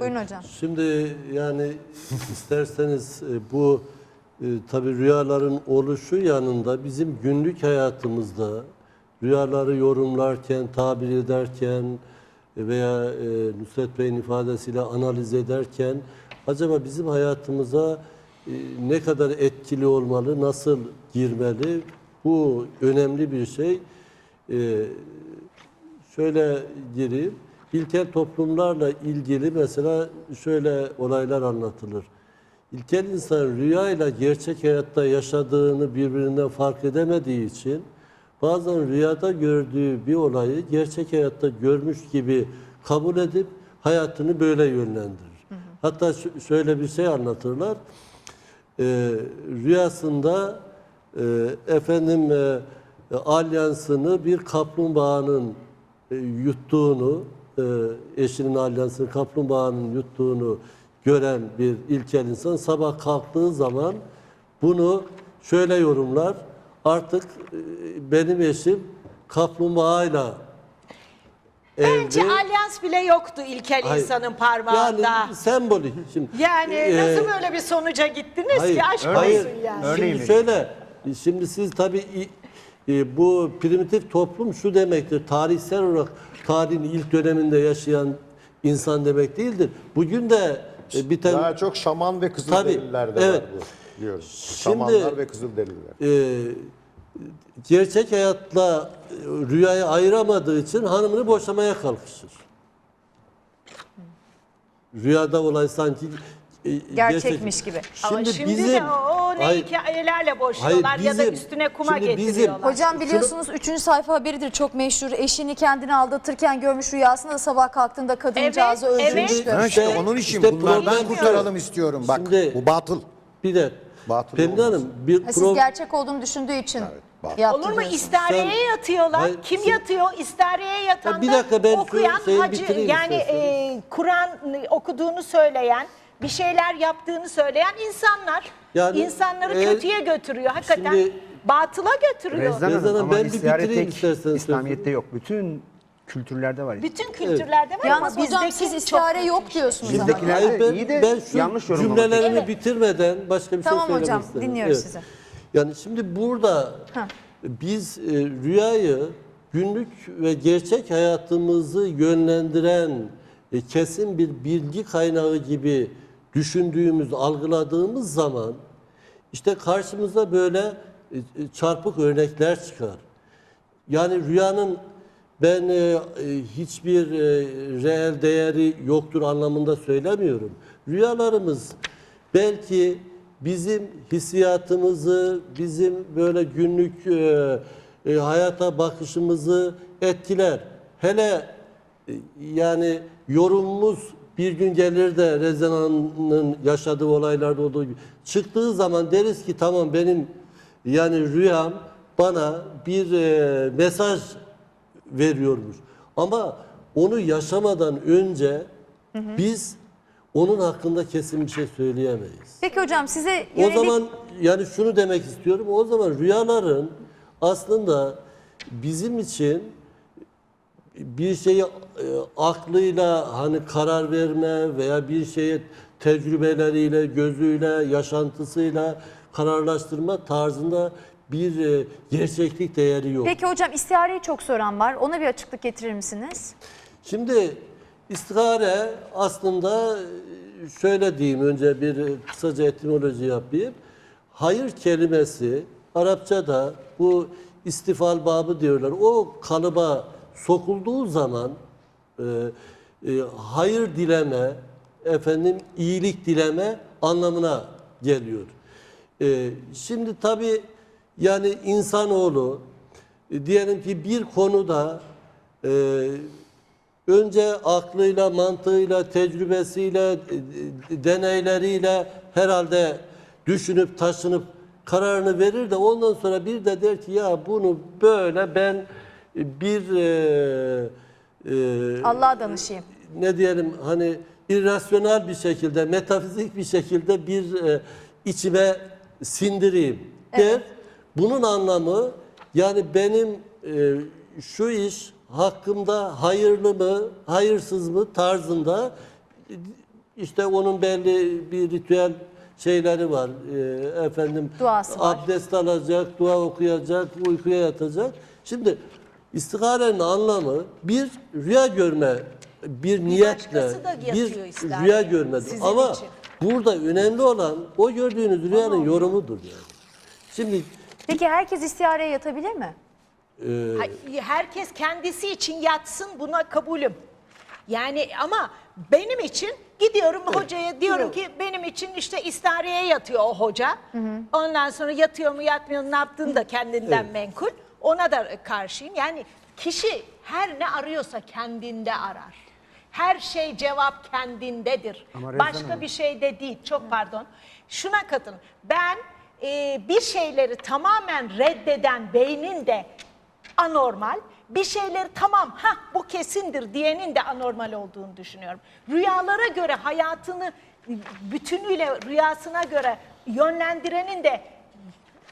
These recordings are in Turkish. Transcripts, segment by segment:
Buyurun hocam. Şimdi yani isterseniz e, bu e, tabii rüyaların oluşu yanında bizim günlük hayatımızda rüyaları yorumlarken, tabir ederken veya e, Nusret Bey'in ifadesiyle analiz ederken acaba bizim hayatımıza ne kadar etkili olmalı, nasıl girmeli? Bu önemli bir şey. Şöyle gireyim. İlkel toplumlarla ilgili mesela şöyle olaylar anlatılır. İlkel insan rüyayla gerçek hayatta yaşadığını birbirinden fark edemediği için bazen rüyada gördüğü bir olayı gerçek hayatta görmüş gibi kabul edip hayatını böyle yönlendirir. Hatta ş- şöyle bir şey anlatırlar. Ee, rüyasında e, efendim e, e, alyansını bir kaplumbağanın e, yuttuğunu, eşinin alyansını kaplumbağanın yuttuğunu gören bir ilkel insan sabah kalktığı zaman bunu şöyle yorumlar. Artık e, benim eşim kaplumbağayla Bence evli. alyans bile yoktu ilkel Hayır. insanın parmağında. Yani sembolik. Şimdi, Yani e, nasıl böyle bir sonuca gittiniz ki aşk hayır. olsun yani. Örneğin Şimdi şöyle, şimdi siz tabii e, bu primitif toplum şu demektir, tarihsel olarak tarihin ilk döneminde yaşayan insan demek değildir. Bugün de e, bir tane Daha çok şaman ve kızılderililer de evet. var bu diyoruz. Şimdi- Şamanlar ve kızılderililer. e, gerçek hayatla e, rüyayı ayıramadığı için hanımını boşamaya kalkışır. Rüyada olay sanki e, Gerçekmiş gibi. Ama şimdi bizim- de o, ne Hayır, hikayelerle boşuyorlar ya da üstüne kuma şimdi bizim- getiriyorlar. Hocam biliyorsunuz 3. sayfa haberidir çok meşhur. Eşini kendini aldatırken görmüş rüyasında da sabah kalktığında kadıncağızı Evet, evet. öldürmüştü. Ha işte onun için işte bunlardan kurtaralım istiyorum. Bak Şimdi- bu batıl. bir de Batıl Pembe. Hanım bir Ha, Siz gerçek olduğunu düşündüğü için bak. yaptı Olur mu istihareye Sen- yatıyorlar? Hayır, Kim sen- yatıyor? İstihareye yatan Ya bir da dakika, ben okuyan hacı bitireyim yani e, Kur'an okuduğunu söyleyen bir şeyler yaptığını söyleyen insanlar. Yani insanları eğer- kötüye götürüyor. Hakikaten Şimdi- batıla götürüyor. Rezan Rezan Hanım Hanım, ama ben bir istihare bitireyim tek isterseniz İslamiyet'te yok. Bütün kültürlerde var. Bütün kültürlerde var Yalnız ama hocam bizdeki siz istihare yok şey. diyorsunuz ama. Bizdekiler- Hayır, ben, iyi de ben şu yanlış yorumlamak cümlelerimi Evet. bitirmeden başka bir Tamam şey söylemek hocam, istedim. dinliyoruz sizi. Yani şimdi burada Ha. biz e, rüyayı günlük ve gerçek hayatımızı yönlendiren e, kesin bir bilgi kaynağı gibi düşündüğümüz, algıladığımız zaman işte karşımıza böyle e, e, çarpık örnekler çıkar. Yani rüyanın ben e, hiçbir reel değeri yoktur anlamında söylemiyorum. Rüyalarımız belki bizim hissiyatımızı, bizim böyle günlük hayata bakışımızı etkiler. Hele yani yorumumuz bir gün gelir de Rezana'nın yaşadığı olaylarda olduğu gibi çıktığı zaman deriz ki tamam benim yani rüyam bana bir e, mesaj veriyormuş. Ama onu yaşamadan önce biz onun hakkında kesin bir şey söyleyemeyiz. Peki hocam size O yönelik zaman yani şunu demek istiyorum. O zaman rüyaların aslında bizim için bir şeyi e, aklıyla hani karar verme veya bir şeye tecrübeleriyle, gözüyle, yaşantısıyla kararlaştırma tarzında bir e, gerçeklik değeri yok. Peki hocam istihareyi çok soran var. Ona bir açıklık getirir misiniz? Şimdi istihare aslında e, şöyle diyeyim önce bir e, kısaca etimoloji yapayım. Hayır kelimesi Arapçada bu istifal babı diyorlar. O kalıba sokulduğu zaman e, e, hayır dileme, efendim iyilik dileme anlamına geliyor. E, şimdi tabii yani insanoğlu e, diyelim ki bir konuda e, önce aklıyla, mantığıyla, tecrübesiyle, e, e, deneyleriyle herhalde düşünüp taşınıp kararını verir de ondan sonra bir de der ki ya bunu böyle ben bir e, e, Allah'a danışayım. ne diyelim hani irrasyonel bir şekilde, metafizik bir şekilde bir e, içime sindireyim der. Bunun anlamı yani benim e, şu iş hakkımda hayırlı mı, hayırsız mı tarzında e, işte onun belli bir ritüel şeyleri var. Ee, efendim Duası var. abdest alacak, dua okuyacak, uykuya yatacak. Şimdi istiharenin anlamı bir rüya görme, bir niyetle, bir yatıyor istihareye, rüya görmedir. Ama için. burada önemli olan o gördüğünüz rüyanın yorumudur yani. Şimdi Peki herkes istihareye yatabilir mi? Hay- Herkes kendisi için yatsın buna kabulüm. Yani ama benim için gidiyorum hocaya diyorum ki benim için işte istihareye yatıyor o hoca. Ondan sonra yatıyor mu yatmıyor mu ne yaptığını da kendinden menkul. Ona da karşıyım. Yani kişi her ne arıyorsa kendinde arar. Her şey cevap kendindedir. Ama Başka Hanım- bir şey de değil. Çok pardon. Şuna katın. Ben e, bir şeyleri tamamen reddeden beynin de anormal. Bir şeyleri tamam ha bu kesindir diyenin de anormal olduğunu düşünüyorum. Rüyalara göre hayatını bütünüyle rüyasına göre yönlendirenin de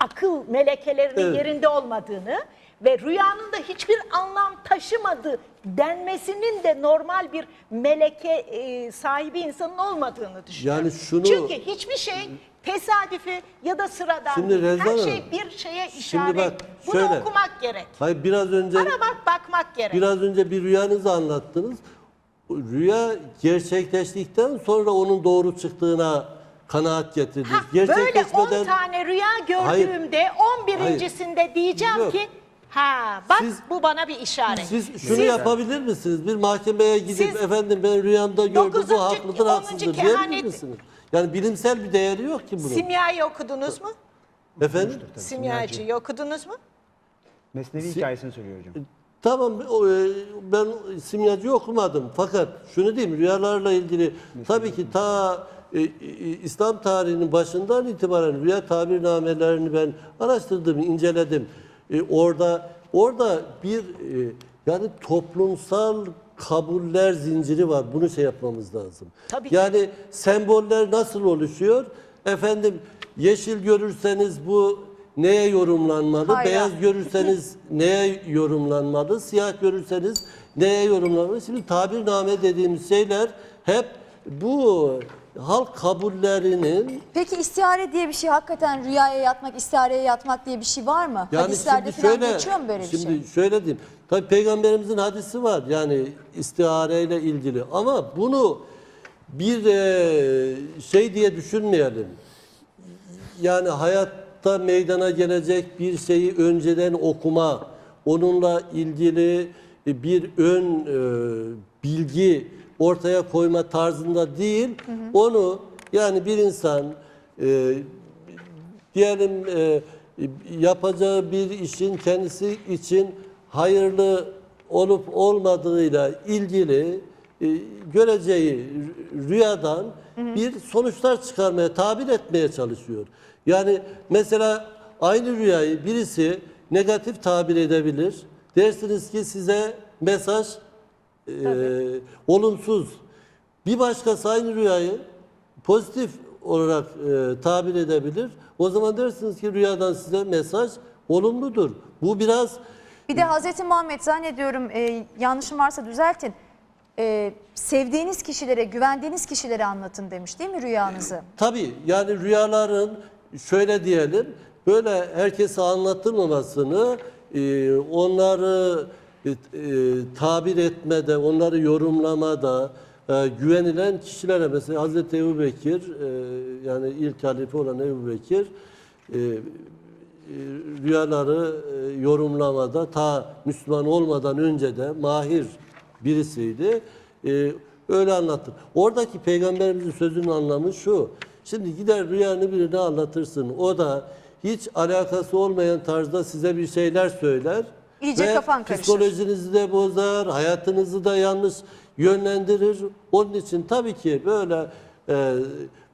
akıl melekelerinin Evet. yerinde olmadığını ve rüyanın da hiçbir anlam taşımadığı denmesinin de normal bir meleke e, sahibi insanın olmadığını düşünüyorum. Yani şunu- Çünkü hiçbir şey tesadüfi ya da sıradan Şimdi. Rezan Her şey bir şeye işaret. bak, Bunu şöyle. okumak gerek. hayır biraz önce Aramak bakmak gerek. Biraz önce bir rüyanızı anlattınız. Rüya gerçekleştikten sonra onun doğru çıktığına kanaat getirdiniz. Ha, böyle 10 Gerçekleşmeden tane rüya Hayır. gördüğümde 11.sinde diyeceğim Yok. ki ha bak Siz- bu bana bir işaret. siz şunu yapabilir misiniz? Bir mahkemeye gidip Siz- efendim ben rüyamda gördüm Dokuzuncu- bu haklıdır onuncu haksızdır diyebilir kehanet- misiniz? Yani bilimsel bir değeri yok ki bunun. Simyayı okudunuz mu? efendim? Simyacıyı okudunuz mu? Mesnevi hikayesini söylüyor hocam. Tamam o, e, ben simyacı okumadım fakat şunu diyeyim rüyalarla ilgili tabii ki ta e, e, İslam tarihinin başından itibaren rüya tabirnamelerini ben araştırdım, inceledim. E, orada orada bir e, yani toplumsal kabuller zinciri var. Bunu şey yapmamız lazım. Tabii ki. yani semboller nasıl oluşuyor? Efendim yeşil görürseniz bu neye yorumlanmalı? Hayra. Beyaz görürseniz neye yorumlanmalı? Siyah görürseniz neye yorumlanmalı? Şimdi tabirname dediğimiz şeyler hep bu halk kabullerinin Peki istihare diye bir şey hakikaten rüyaya yatmak, istihareye yatmak diye bir şey var mı? Hadislerde şimdi falan geçiyor mu böyle bir şimdi şey? şöyle diyeyim. Tabii peygamberimizin hadisi var yani istihareyle ilgili ama bunu bir e, şey diye düşünmeyelim. Yani hayatta meydana gelecek bir şeyi önceden okuma, onunla ilgili bir ön e, bilgi ortaya koyma tarzında değil, onu yani bir insan e, diyelim e, yapacağı bir işin kendisi için hayırlı olup olmadığıyla ilgili e, göreceği rü- rüyadan bir sonuçlar çıkarmaya, tabir etmeye çalışıyor. Yani mesela aynı rüyayı birisi negatif tabir edebilir. Dersiniz ki size mesaj e, olumsuz. Bir başkası aynı rüyayı pozitif olarak e, tabir edebilir. O zaman dersiniz ki rüyadan size mesaj olumludur. Bu biraz Bir de Hazreti Muhammed zannediyorum e, yanlışım varsa düzeltin. E, sevdiğiniz kişilere, güvendiğiniz kişilere anlatın demiş değil mi rüyanızı? tabii yani rüyaların şöyle diyelim böyle herkese anlatılmamasını e, onları e, e, tabir etmede, onları yorumlamada e, güvenilen kişilere mesela Hazreti Ebu Bekir e, yani ilk halife olan Ebu Bekir e, rüyaları e, yorumlamada ta Müslüman olmadan önce de mahir birisiydi. E, öyle anlattı. Oradaki peygamberimizin sözünün anlamı şu. Şimdi gider rüyanı birine anlatırsın. O da hiç alakası olmayan tarzda size bir şeyler söyler. İyice ve kafan karışır. Psikolojinizi de bozar, hayatınızı da yanlış yönlendirir. Onun için tabii ki böyle e,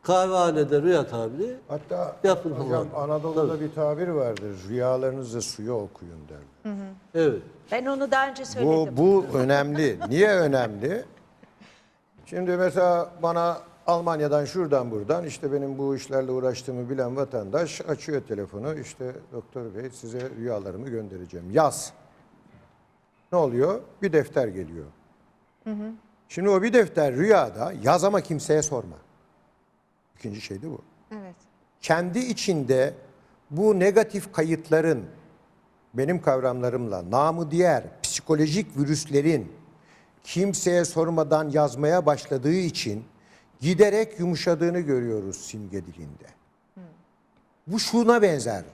kahvehanede rüya tabiri Hatta Yapılmalı. hocam Anadolu'da bir tabir vardır. Rüyalarınızı suya okuyun derler. evet. Ben onu daha önce söyledim. Bu, bu önemli. Niye önemli? Şimdi mesela bana Almanya'dan şuradan buradan işte benim bu işlerle uğraştığımı bilen vatandaş açıyor telefonu. İşte doktor bey size rüyalarımı göndereceğim. Yaz. Ne oluyor? Bir defter geliyor. Şimdi o bir defter rüyada yaz ama kimseye sorma. İkinci şey de bu. Evet. Kendi içinde bu negatif kayıtların benim kavramlarımla namı diğer psikolojik virüslerin kimseye sormadan yazmaya başladığı için giderek yumuşadığını görüyoruz simge dilinde. Bu şuna benzer.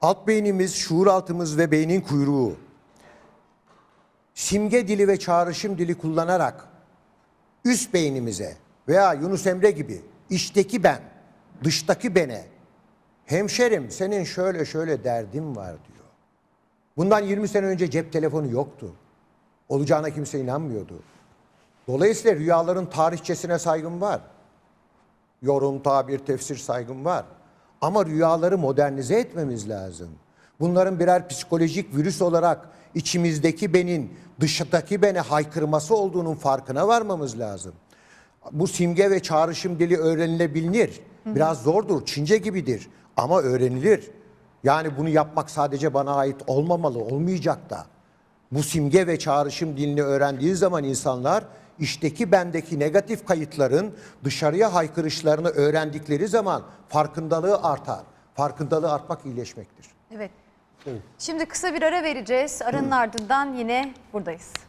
Alt beynimiz, şuur altımız ve beynin kuyruğu simge dili ve çağrışım dili kullanarak üst beynimize veya Yunus Emre gibi içteki ben, dıştaki bene hemşerim senin şöyle şöyle derdin var diyor. Bundan 20 sene önce cep telefonu yoktu. Olacağına kimse inanmıyordu. Dolayısıyla rüyaların tarihçesine saygım var. Yorum, tabir, tefsir saygım var. Ama rüyaları modernize etmemiz lazım. Bunların birer psikolojik virüs olarak içimizdeki benin dıştaki bene haykırması olduğunun farkına varmamız lazım. Bu simge ve çağrışım dili öğrenilebilir. Biraz zordur, Çince gibidir ama öğrenilir. Yani bunu yapmak sadece bana ait olmamalı, olmayacak da. Bu simge ve çağrışım dilini öğrendiği zaman insanlar içteki bendeki negatif kayıtların dışarıya haykırışlarını öğrendikleri zaman farkındalığı artar. Farkındalığı artmak iyileşmektir. Evet. Şimdi kısa bir ara vereceğiz. Aranın ardından yine buradayız.